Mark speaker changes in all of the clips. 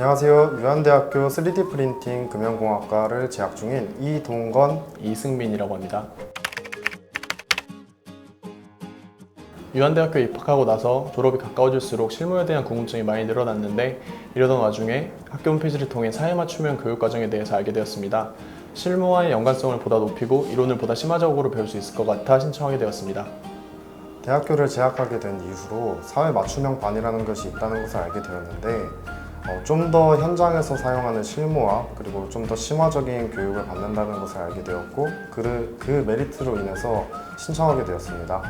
Speaker 1: 안녕하세요. 유한대학교 3D 프린팅 금연공학과를 재학 중인 이동건
Speaker 2: 이승민이라고 합니다. 유한대학교에 입학하고 나서 졸업이 가까워질수록 실무에 대한 궁금증이 많이 늘어났는데 이러던 와중에 학교 홈페이지를 통해 사회 맞춤형 교육 과정에 대해서 알게 되었습니다. 실무와의 연관성을 보다 높이고 이론을 보다 심화적으로 배울 수 있을 것 같아 신청하게 되었습니다.
Speaker 1: 대학교를 재학하게 된 이후로 사회 맞춤형 반이라는 것이 있다는 것을 알게 되었는데 어, 좀 더 현장에서 사용하는 실무와 그리고 좀 더 심화적인 교육을 받는다는 것을 알게 되었고 그, 그 메리트로 인해서 신청하게 되었습니다.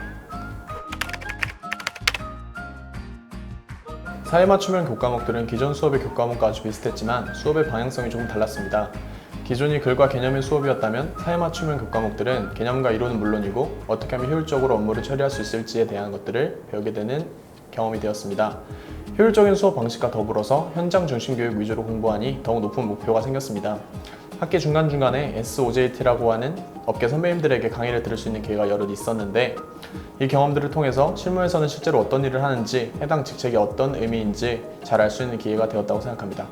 Speaker 2: 사회 맞춤형 교과목들은 기존 수업의 교과목과 아주 비슷했지만 수업의 방향성이 조금 달랐습니다. 기존이 글과 개념의 수업이었다면 사회 맞춤형 교과목들은 개념과 이론은 물론이고 어떻게 하면 효율적으로 업무를 처리할 수 있을지에 대한 것들을 배우게 되는 경험이 되었습니다. 효율적인 수업 방식과 더불어서 현장 중심 교육 위주로 공부하니 더욱 높은 목표가 생겼습니다. 학기 중간중간에 SOJT라고 하는 업계 선배님들에게 강의를 들을 수 있는 기회가 여럿 있었는데 이 경험들을 통해서 실무에서는 실제로 어떤 일을 하는지 해당 직책이 어떤 의미인지 잘 알 수 있는 기회가 되었다고 생각합니다.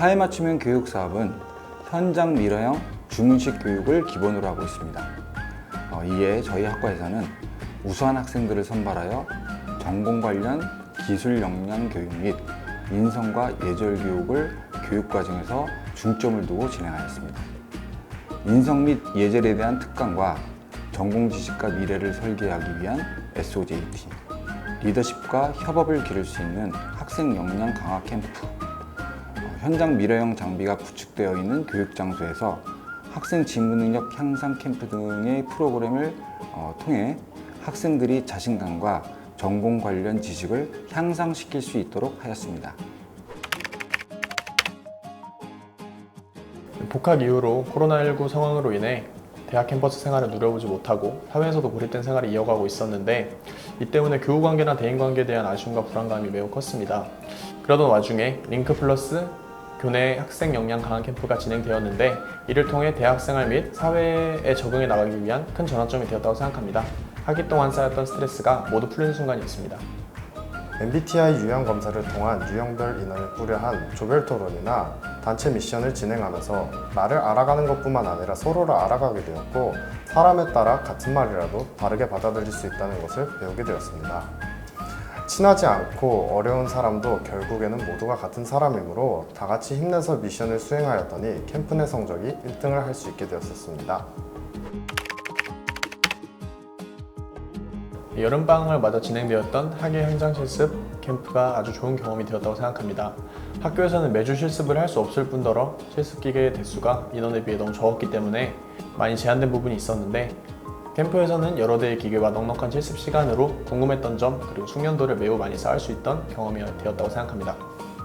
Speaker 3: 사회 맞춤형 교육 사업은 현장 미러형 주문식 교육을 기본으로 하고 있습니다. 어, 이에 저희 학과에서는 우수한 학생들을 선발하여 전공 관련 기술 역량 교육 및 인성과 예절 교육을 교육 과정에서 중점을 두고 진행하였습니다. 인성 및 예절에 대한 특강과 전공 지식과 미래를 설계하기 위한 SOJT, 리더십과 협업을 기를 수 있는 학생 역량 강화 캠프, 어, 현장 미래형 장비가 구축되어 있는 교육 장소에서 학생 직무 능력 향상 캠프 등의 프로그램을 어, 통해 학생들이 자신감과 전공 관련 지식을 향상시킬 수 있도록 하였습니다.
Speaker 2: 복학 이후로 코로나19 상황으로 인해 대학 캠퍼스 생활을 누려보지 못하고 사회에서도 고립된 생활을 이어가고 있었는데 이 때문에 교우 관계나 대인 관계에 대한 아쉬움과 불안감이 매우 컸습니다. 그러던 와중에 링크 플러스 교내 학생 역량 강한 캠프가 진행되었는데 이를 통해 대학 생활 및 사회에 적응해 나가기 위한 큰 전환점이 되었다고 생각합니다. 학기 동안 쌓였던 스트레스가 모두 풀리는 순간이었습니다.
Speaker 1: MBTI 유형 검사를 통한 유형별 인원을 꾸려한 조별 토론이나 단체 미션을 진행하면서 나를 알아가는 것뿐만 아니라 서로를 알아가게 되었고 사람에 따라 같은 말이라도 다르게 받아들일 수 있다는 것을 배우게 되었습니다. 친하지 않고 어려운 사람도 결국에는 모두가 같은 사람이므로 다 같이 힘내서 미션을 수행하였더니 캠프 내 성적이 1등을 할 수 있게 되었습니다.
Speaker 2: 여름방학을 맞아 진행되었던 학예 현장 실습 캠프가 아주 좋은 경험이 되었다고 생각합니다. 학교에서는 매주 실습을 할 수 없을 뿐더러 실습 기계의 대수가 인원에 비해 너무 적었기 때문에 많이 제한된 부분이 있었는데 캠프에서는 여러 대의 기계와 넉넉한 실습 시간으로 궁금했던 점 그리고 숙련도를 매우 많이 쌓을 수 있던 경험이 되었다고 생각합니다.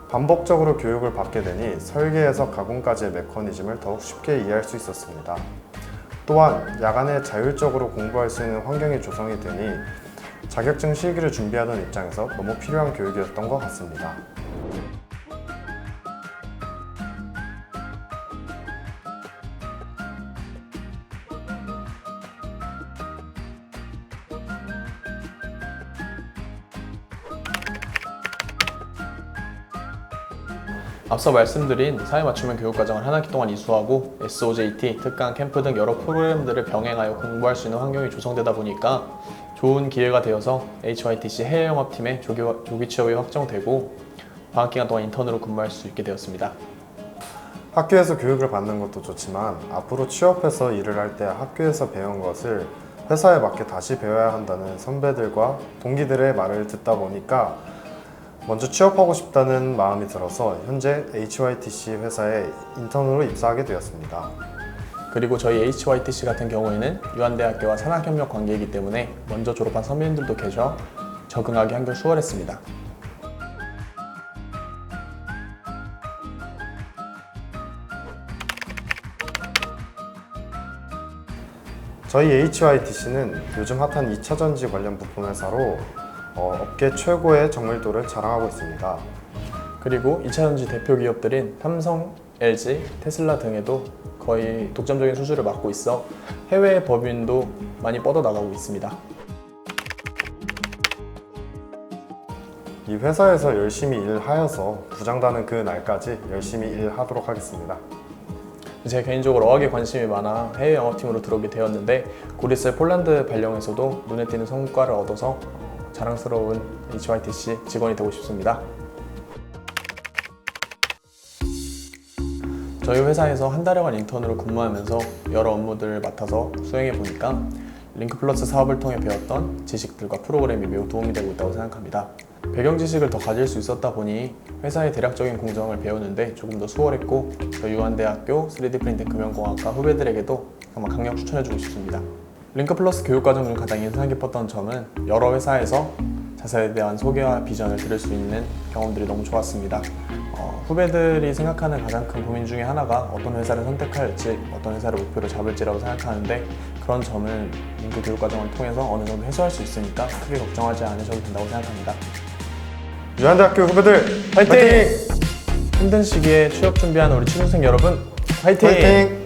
Speaker 1: 반복적으로 교육을 받게 되니 설계에서 가공까지의 메커니즘을 더욱 쉽게 이해할 수 있었습니다. 또한 야간에 자율적으로 공부할 수 있는 환경이 조성이 되니 자격증 실기를 준비하던 입장에서 너무 필요한 교육이었던 것 같습니다.
Speaker 2: 앞서 말씀드린 사회 맞춤형 교육 과정을 한 학기 동안 이수하고 SOJT, 특강, 캠프 등 여러 프로그램들을 병행하여 공부할 수 있는 환경이 조성되다 보니까 좋은 기회가 되어서 HYTC 해외 영업팀의 조기, 조기 취업이 확정되고 방학 기간 동안 인턴으로 근무할 수 있게 되었습니다.
Speaker 1: 학교에서 교육을 받는 것도 좋지만 앞으로 취업해서 일을 할 때 학교에서 배운 것을 회사에 맞게 다시 배워야 한다는 선배들과 동기들의 말을 듣다 보니까 먼저 취업하고 싶다는 마음이 들어서 현재 HYTC 회사에 인턴으로 입사하게 되었습니다.
Speaker 2: 그리고 저희 HYTC 같은 경우에는 유한대학교와 산학협력 관계이기 때문에 먼저 졸업한 선배님들도 계셔 적응하기 한결 수월했습니다.
Speaker 1: 저희 HYTC는 요즘 핫한 2차 전지 관련 부품 회사로 어, 업계 최고의 정밀도를 자랑하고 있습니다.
Speaker 2: 그리고 2차전지 대표 기업들인 삼성, LG, 테슬라 등에도 거의 독점적인 수주를 맡고 있어 해외 법인도 많이 뻗어나가고 있습니다.
Speaker 1: 이 회사에서 열심히 일하여서 부장다는 그 날까지 열심히 일하도록 하겠습니다.
Speaker 2: 제 개인적으로 어학에 관심이 많아 해외 영어팀으로 들어오게 되었는데 곧 있을 폴란드 발령에서도 눈에 띄는 성과를 얻어서 자랑스러운 HYTC 직원이 되고 싶습니다. 저희 회사에서 한 달여간 인턴으로 근무하면서 여러 업무들을 맡아서 수행해 보니까 링크 플러스 사업을 통해 배웠던 지식들과 프로그램이 매우 도움이 되고 있다고 생각합니다. 배경 지식을 더 가질 수 있었다 보니 회사의 대략적인 공정을 배우는데 조금 더 수월했고 저희 유한대학교 3D 프린팅 금연공학과 후배들에게도 정말 강력 추천해주고 싶습니다. 링크 플러스 교육과정 중 가장 인상 깊었던 점은 여러 회사에서 자사에 대한 소개와 비전을 들을 수 있는 경험들이 너무 좋았습니다. 어, 후배들이 생각하는 가장 큰 고민 중에 하나가 어떤 회사를 선택할지, 어떤 회사를 목표로 잡을지라고 생각하는데 그런 점을 링크 교육 과정을 통해서 어느 정도 해소할 수 있으니까 크게 걱정하지 않으셔도 된다고 생각합니다.
Speaker 1: 유한대학교 후배들
Speaker 2: 화이팅! 힘든 시기에 취업 준비하는 우리 취준생 여러분 화이팅!
Speaker 1: 화이팅!